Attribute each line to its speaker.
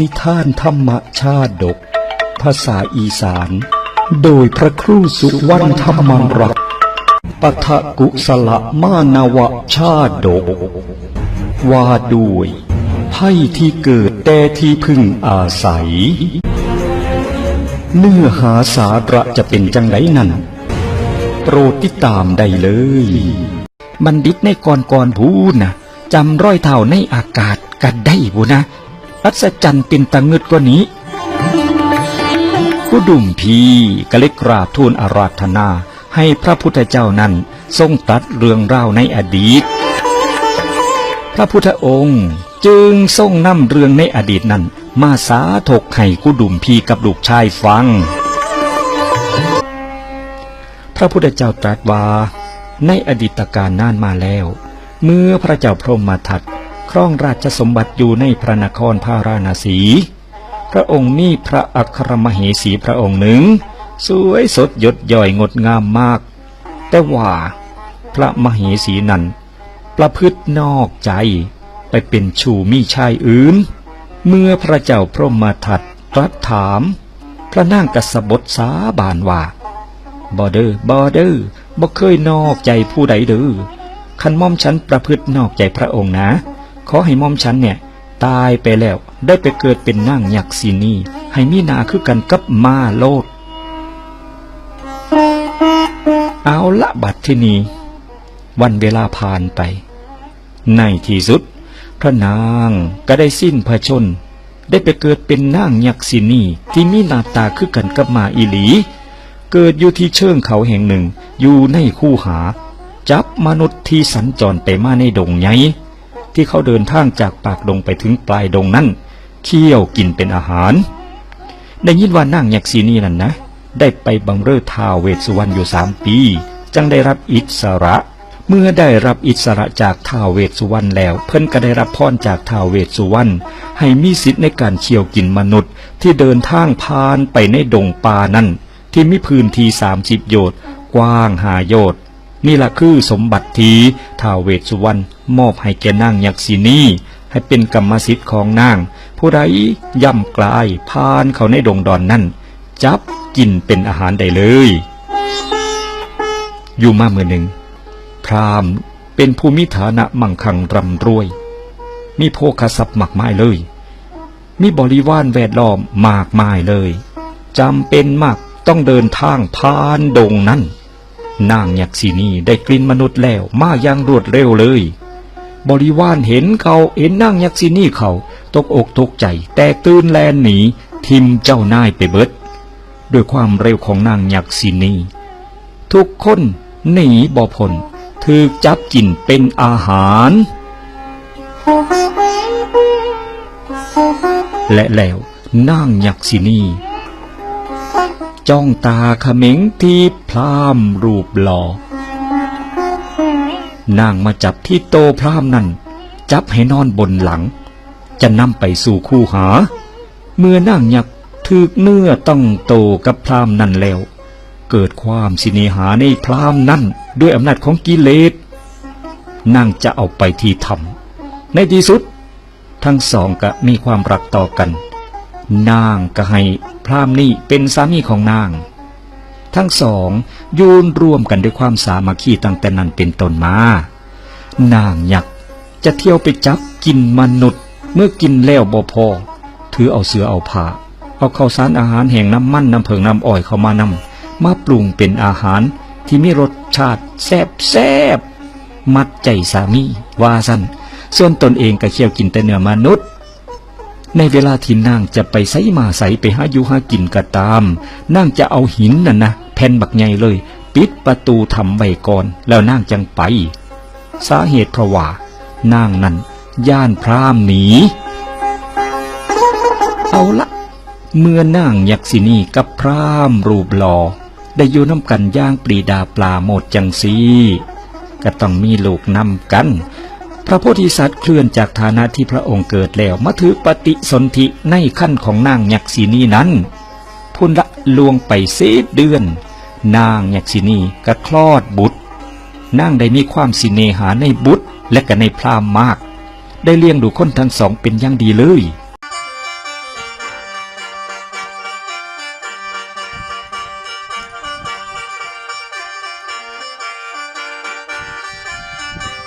Speaker 1: นิทานธรรมชาดก ภาษาอีสาน โดยพระครูสุวรรณธรรมรักษ์ปทะกุสละมานวชาดก ว่าด้วยไพ่ที่เกิดแต่ที่พึ่งอาศัย เนื้อหาสาระจะเป็นจังไรนั่น โปรดติดตามได้เลย บัณฑิตในก่อนก่อนพูนะจำร้อยเท่าในอากาศกันได้บุนะ อัศจรรย์เป็นตะงึดกว่านี้ผู้ดุมพีก็เลยกราบทูลอาราธนา ให้พระพุทธเจ้านั้นทรงตัดเรื่องราวในอดีต พระพุทธองค์จึงทรงนำเรื่องในอดีตนั้น มาสาถกให้กุดุมพีกับลูกชายฟัง พระพุทธเจ้าตรัสว่า ในอดีตการนานมาแล้ว เมื่อพระเจ้าพรหมทัต รองราชสมบัติอยู่ในพระนครพาราณสี พระองค์มีพระอัครมเหสีพระองค์หนึ่ง สวยสดยดย่อยงดงามมาก แต่ว่าพระมเหสีนั้น ประพฤตินอกใจไปเป็นชูมีชายอื่น เมื่อพระเจ้าพรหมทัตตรัสถาม พระนางกสบทสาบานว่าบอเดอร์บอเดอร์บ่เคยนอกใจผู้ใดเด้อคันม่อมฉันประพฤตินอกใจพระองค์นะ ขอให้มอมฉันเนี่ยตายไปแล้วได้ไปเกิดเป็นนางยักษ์สีนีให้มีนาคือกันกับมาโลด เอาละบัดที่นี้วันเวลาผ่านไป ในที่สุด พระนางก็ได้สิ้นพระชน ได้ไปเกิดเป็นนางยักษินีที่มีหน้าตาคือกันกับมาอีหลี เกิดอยู่ที่เชิงเขาแห่งหนึ่ง อยู่ในคู่หา จับมนุษย์ที่สัญจรไปมาในดงไง ที่เขาเดินทางจากปากดงไปถึงปลายดงนั้นเคี่ยวกินเป็นอาหาร ได้ยินว่านางยักษีนีนั่นนะ ได้ไปบังเร่อท้าวเวสสุวรรณอยู่สามปี จังได้รับอิสระ เมื่อได้รับอิสระจากท้าวเวสสุวรรณแล้ว เพิ่นก็ได้รับพรจากท้าวเวสสุวรรณให้มีสิทธิ์ในการเคี่ยวกินมนุษย์ ที่เดินทางผ่านไปในดงป่านั้นที่มีพื้นที่สามสิบโยชน์กว้างหาโยชน์ นี่ละคือสมบัติที่ท้าวเวสสุวรรณมอบให้แก่นางยักษินีให้เป็นกรรมสิทธิ์ของนาง ผู้ใดย่ำกลายผ่านเขาในดงดอนนั่น จับกินเป็นอาหารได้เลย อยู่มาเมื่อหนึ่ง พราหมณ์เป็นภูมิฐานะมั่งคั่งร่ำรวย มีโภคทรัพย์มากมายเลย มีบริวารแวดล้อมมากมายเลยจำเป็นมากต้องเดินทางผ่านดงนั้น นางยักษีนีได้กลิ่นมนุษย์แล้วมาอย่างรวดเร็วเลย บริวารเห็นเขาเห็นนางยักษีนีเขาตกอกตกใจแตกตื่นแลนหนีทิมเจ้านายไปเบิด ด้วยความเร็วของนางยักษีนี ทุกคนหนีบ่พ้นถูกจับกินเป็นอาหาร และแล้วนางยักษินี จ้องตาเขม็งที่พรามรูปหลอ่อนางมาจับที่โตพรามนั่น จับให้นอนบนหลัง จะนำไปสู่คู่หา เมื่อนางยักถึกเนื้อต้องโตกับพรามนั่นแล้ว เกิดความสิเนหาในพรามนั่น ด้วยอำนาจของกิเลสนางจะเอาไปที่ทำในที่สุด ทั้งสองก็มีความรักต่อกัน นางก็ให้พรามนี่เป็นสามีของนาง ทั้งสองยูนร่วมกันด้วยความสามัคคีตั้งแต่นั้นเป็นต้นมา นางยักษ์จะเที่ยวไปจับกินมนุษย์ เมื่อกินแล้วบ่พอ ถือเอาเสือเอาผ้าเอาข้าวสารอาหารแห่งน้ำมันน้ำเพิงน้ำอ้อยเข้ามานำมาปรุงเป็นอาหารที่มีรสชาติแซ่บแซ่บมัดใจสามีว่าสั้นส่วนตนเองก็เคี่ยวกินแต่เนื้อมนุษย์ ในเวลาที่นางจะไปไสมาใสไปหาอยู่หากินก็ตามนางจะเอาหินน่ะนะแผ่นบักใหญ่เลย ปิดประตูทำไว้ก่อน แล้วนางจังไป สาเหตุเพราะว่านางนั้นย่านพรามหนี เอาละเมื่อนางยักษินีกับพรามรูปหลอ่อได้อยู่น้ำกันย่างปรีดาปลาโมดจังซีก็ต้องมีลูกนำกัน พระโพธิสัตว์เคลื่อนจากฐานะที่พระองค์เกิดแล้วมาถือปฏิสนธิในขั้นของนางยักษินีนั้น พุนละลวงไปเสดเดือน นางยักษินีก็คลอดบุตรนางได้มีความสิเนหาในบุตรและก็ในพรามมาก ได้เลี้ยงดูคนทั้งสองเป็นอย่างดีเลย